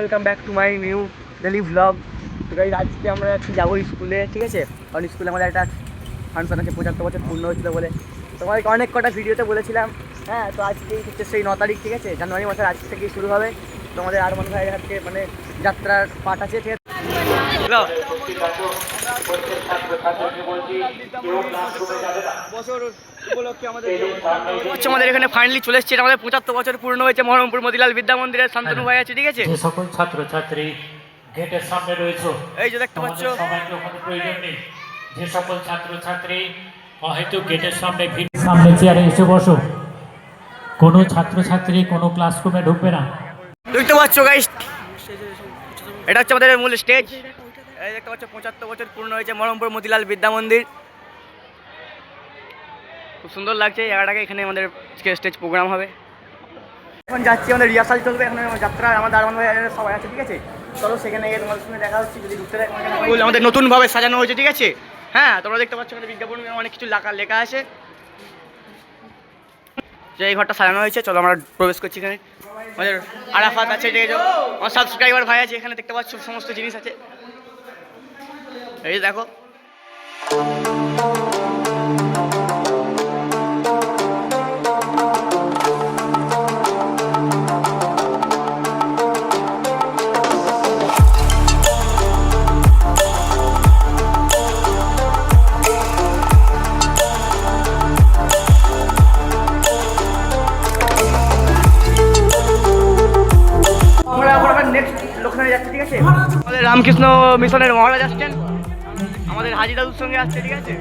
Welcome back to my new daily vlog তো guys আজকে আমরা একটু যাব স্কুলে ঠিক আছে? কারণ স্কুলে আমাদের একটা ফাংশন আছে পঁচাত্তর বছর পূর্ণ হচ্ছিল বলে। তোমাদেরকে অনেক কটা ভিডিওতে বলেছিলাম। হ্যাঁ তো আজকে হচ্ছে সেই ন তারিখ, ঠিক আছে? জানুয়ারি মাসের আজ থেকেই শুরু হবে। তোমাদের আর মনে হয় মানে যাত্রার পাঠ আছে? ঠিক আছে। আমাদের হচ্ছে আমাদের এখানে ফাইনালি চলে এসেছে। এটা আমাদের পঁচাত্তর বছর পূর্ণ হয়েছে। মহরমপুর মতিলাল বিদ্যা মন্দিরের শান্তনু ভাই আছে ঠিক আছে? যে সকল ছাত্রছাত্রী গেটের সামনে রয়েছে এই যে দেখতে পাচ্ছ। সবাইকে ওখানে প্রয়োজন নেই। যে সকল ছাত্রছাত্রী হয়তো গেটের সামনে ভিড় সামনে চেয়ারে এসে বসো। কোনো ছাত্রছাত্রী কোনো ক্লাসরুমে ঢুকবে না। দেখতে পাচ্ছ গাইস এটা হচ্ছে আমাদের মূল স্টেজ এই দেখতে পাচ্ছ পঁচাত্তর বছর পূর্ণ হয়েছে মরমপুর মতিলাল বিদ্যা মন্দির। খুব সুন্দর লাগছে জায়গাটাকে এখানে আমাদের স্টেজ প্রোগ্রাম হবে। এখন যাচ্ছি আমাদের রিহার্সাল চলবে এখন যাত্রা আমাদের ভাই সবাই আছে ঠিক আছে? চলো সেখানে গিয়ে তোমাদের সঙ্গে দেখা হচ্ছে যদি ঢুকতে আমাদের নতুনভাবে সাজানো হয়েছে ঠিক আছে? হ্যাঁ তোমরা দেখতে পাচ্ছ এখানে বিজ্ঞাপন অনেক কিছু লেখা লেখা আছে। যে এই ঘরটা সাজানো হয়েছে, চলো আমরা প্রবেশ করছি এখানে। আমাদের আরাফাত আছে, ঠিক আছে। আমার সাবস্ক্রাইবার ভাই আছে, এখানে দেখতে পাচ্ছ, সমস্ত জিনিস আছে। এই দেখো। রামকৃষ্ণ মিশনের মহারাজ আসছেন। আমাদের হাজি দাদুর সঙ্গে আসছে ঠিক আছে?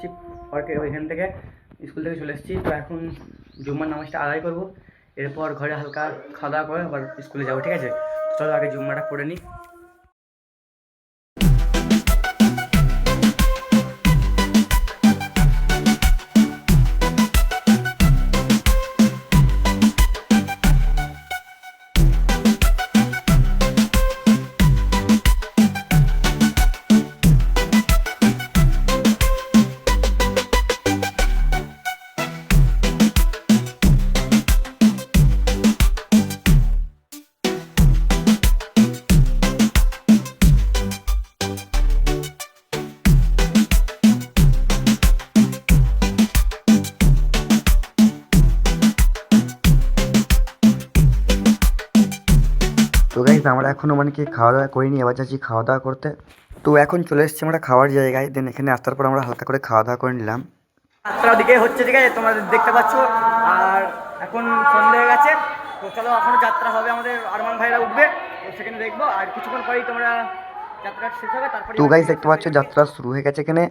এসেছি পার্কে ওইখান থেকে স্কুল থেকে চলে এসেছি। তো এখন জুম্মার নামাজটা আদায় করব। এরপর ঘরে হালকা খাওয়া দাওয়া করে আবার স্কুলে যাব, ঠিক আছে? চলো আগে জুম্মাটা পড়ে নিই। আমরা এখনও মানে কি খাওয়া দাওয়া করিনি এবার যাচ্ছি খাওয়া দাওয়া করতে। তো এখন চলে এসেছি আমরা খাওয়ার জায়গায় দেন এখানে আসার পর আমরা হালকা করে খাওয়া দাওয়া করে নিলাম। সাতটার দিকে হচ্ছে ঠিক আছে তোমরা দেখতে পাচ্ছ আর এখন সন্ধে হয়ে গেছে তো চলো এখনও যাত্রা হবে আমাদের আরমান ভাইরা উঠবে তো সেখানে দেখব আর কিছুক্ষণ পরেই তোমরা তো গাইজ দেখতে পাচ্ছ যাত্রা শুরু হয়ে গেছে এখানে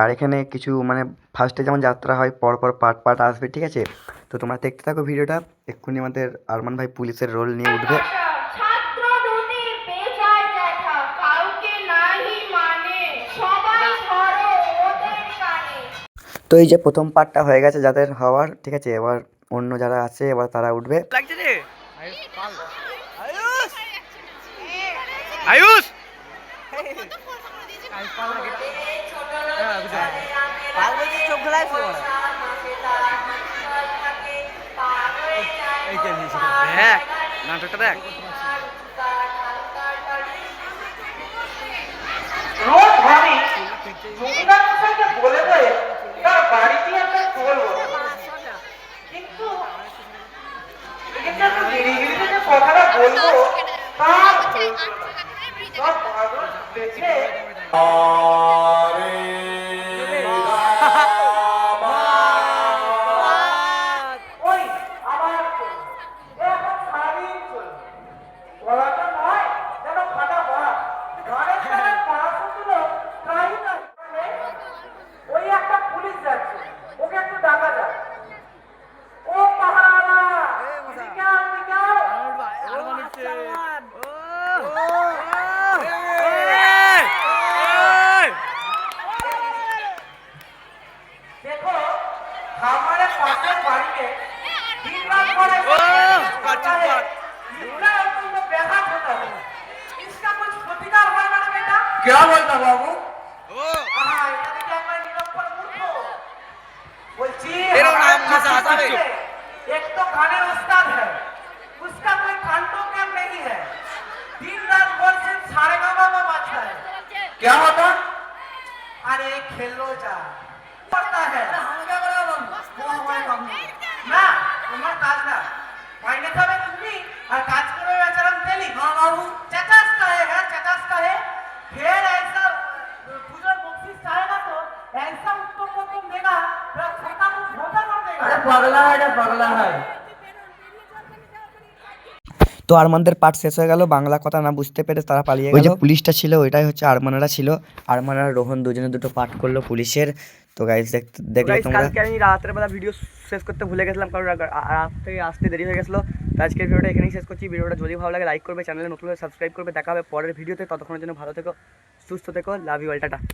আর এখানে কিছু মানে ফার্স্টে যেমন যাত্রা হয় পর পর পার্ট পার্ট আসবে ঠিক আছে? তো তোমরা দেখতে থাকো ভিডিওটা এক্ষুনি আমাদের আরমান ভাই পুলিশের রোল নিয়ে উঠবে ছাত্র দুটি পেঁচায় দেখা কাউকে নাহি মানে সবাই ধরো ওদের কানে তো এই যে প্রথম পার্টটা হয়ে গেছে যাদের হওয়ার ঠিক আছে এবার অন্য যারা আছে এবার তারা উঠবে। আয়ুষ! নাটকটা দেখ। রোজ ভাবি क्या बोलता बाबू? हाँ, एक तो खाने उस्ताद है। उसका कोई नहीं है। रात से सारे का बाबा बाजता है। क्या होता अरे खेलो जा। पड़ता है। ना बम वो हमारे ना तुम्हारा काज ना। था मैं तुम्ही और काज करो बेचारा तेली हाँ बाबू। चाचा পাগলা হয় পাগলা হয়। তো আরমানদের পার্ট শেষ হয়ে গেল বাংলা কথা না বুঝতে পেরে তারা পালিয়ে ওই যে পুলিশটা ছিল ওইটাই হচ্ছে আরমানারা ছিল। আরমানা রোহন দুজনে দুটো পার্ট করল পুলিশের। তো গাইজ দেখলে তোমরা কালকে আমি রাতের বেলা ভিডিও শেষ করতে ভুলে গেছিলাম কারণ রাতে আসতে দেরি হয়ে গেছিল। তো আজকের ভিডিওটা এখানেই শেষ করছি। ভিডিওটা যদি ভালো লাগে লাইক করবে চ্যানেলে নতুন সাবস্ক্রাইব করবে দেখা হবে পরের ভিডিওতে ততক্ষণের জন্য ভালো থেকো সুস্থ থেকো লাভ ইউ অল টাটা।